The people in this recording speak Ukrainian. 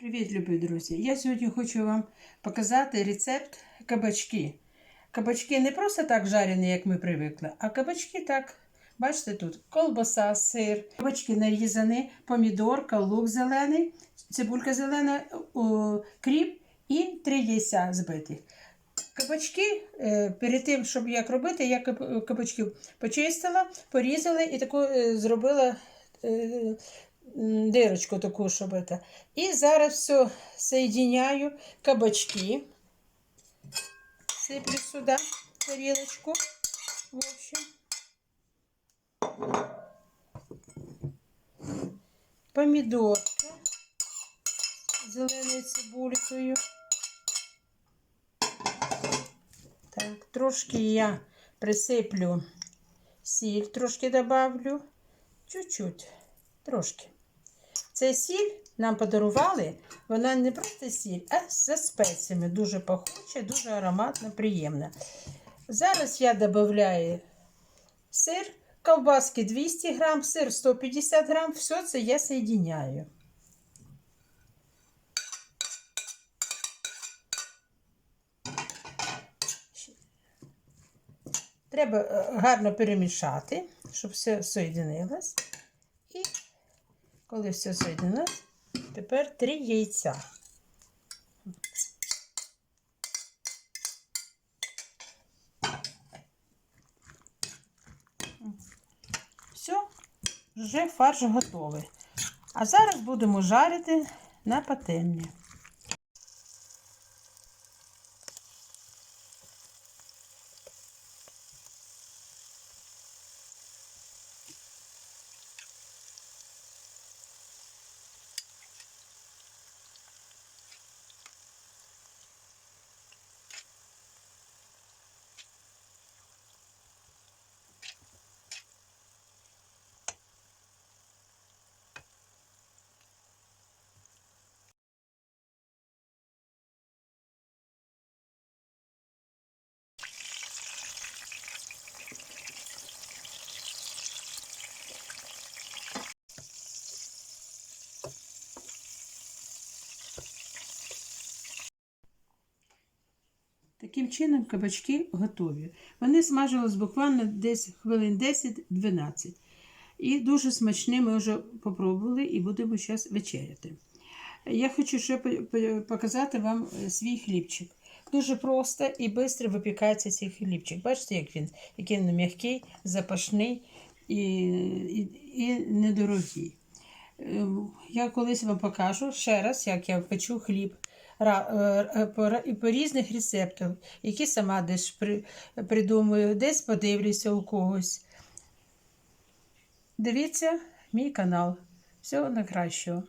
Привіт, любі друзі! Я сьогодні хочу вам показати рецепт кабачки. Кабачки не просто так жарені, як ми привикли, а кабачки так. Бачите, тут колбаса, сир, кабачки нарізані, помідорка, лук зелений, цибулька зелена, кріп і три яйця збитих. Кабачки, е, перед тим, щоб як робити, я каб- кабачків почистила, порізала і таку е, зробила е, дирочку таку, щоб це. І зараз все соединяю кабачки. Сиплю сюди в тарілочку. В общем. Помідорки з зеленою цибулькою. Так, трошки я присиплю сіль, трошки добавлю. Чуть-чуть, трошки. Це сіль нам подарували. Вона не просто сіль, а за спеціями. Дуже пахуча, дуже ароматна, приємна. Зараз я додаю сир, ковбаски 200 грам, сир 150 грам. Все це я соєдиняю. Треба е, гарно перемішати, щоб все соєдинилось. Коли все соєдинилось, тепер три яйця. Все, вже фарш готовий. А зараз будемо жарити на пательні. Таким чином кабачки готові. Вони смажились буквально десь хвилин 10-12. І дуже смачні ми вже попробували і будемо зараз вечеряти. Я хочу ще по- по- показати вам е, свій хлібчик. Дуже просто і швидко випікається цей хлібчик. Бачите, як він, який він м'який, запашний і, і, і недорогий. Е, Я колись вам покажу ще раз, як я печу хліб по, і по різних рецептах, які сама десь придумую, десь подивлюся у когось. Дивіться мій канал. Всього найкращого.